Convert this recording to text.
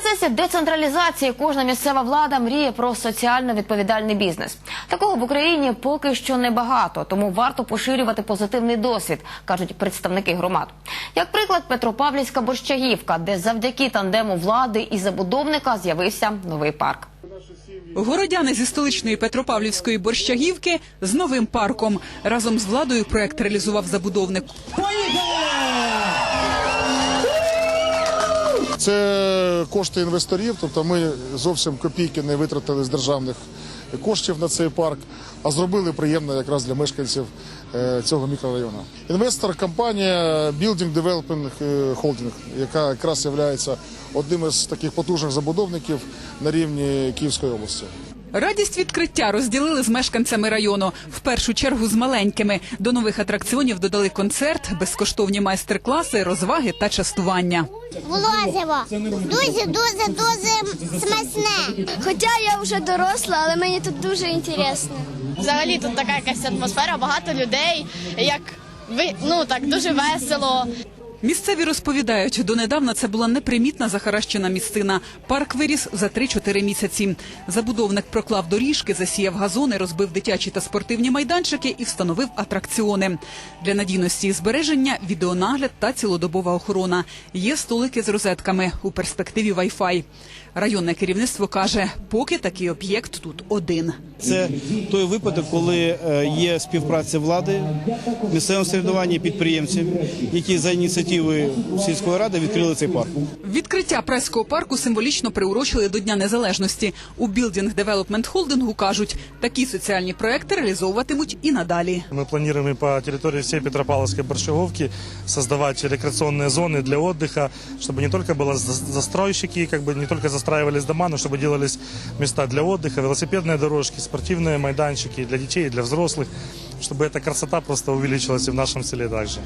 процесі децентралізації кожна місцева влада мріє про соціально відповідальний бізнес. Такого в Україні поки що небагато, тому варто поширювати позитивний досвід, кажуть представники громад. Як приклад, Петропавлівська борщагівка, де завдяки тандему влади і забудовника з'явився новий парк. Городяни зі столичної Петропавлівської борщагівки з новим парком разом з владою проект реалізував забудовник. Це кошти інвесторів, тобто ми зовсім копійки не витратили з державних коштів на цей парк, а зробили приємно якраз для мешканців е, цього мікрорайону. Інвестор компанія Building Development е, Holding, яка якраз є одним із таких потужних забудовників на рівні Київської області. Радість відкриття розділили з мешканцями району. В першу чергу з маленькими. До нових атракціонів додали концерт, безкоштовні майстер-класи, розваги та частування. Волозиво. Дуже, дуже, дуже смачне. Хоча я вже доросла, але мені тут дуже інтересно. Взагалі тут така якась атмосфера, багато людей, як ви ну так дуже весело. Місцеві розповідають, донедавна це була непримітна захаращена місцина. Парк виріс за 3-4 місяці. Забудовник проклав доріжки, засіяв газони, розбив дитячі та спортивні майданчики і встановив атракціони. Для надійності і збереження відеонагляд та цілодобова охорона. Є столики з розетками у перспективі Wi-Fi. Районне керівництво каже, поки такий об'єкт тут один. Це той випадок, коли е, є співпраця влади, місцевого середування підприємців, які за ініціативою сільської ради відкрили цей парк. Відкриття преського парку символічно приурочили до Дня Незалежності. У Building Development Holding кажуть, такі соціальні проекти реалізовуватимуть і надалі. Мы планируем и по территории всей Петропавловской Борщаговки создавать рекреационные зоны для отдыха, чтобы не только было за- застройщики, как бы не только застраивались дома, но чтобы делались места для отдыха, велосипедные дорожки, спортивные майданчики для детей и для взрослых, чтобы эта красота просто увеличилась и в нашем селе также.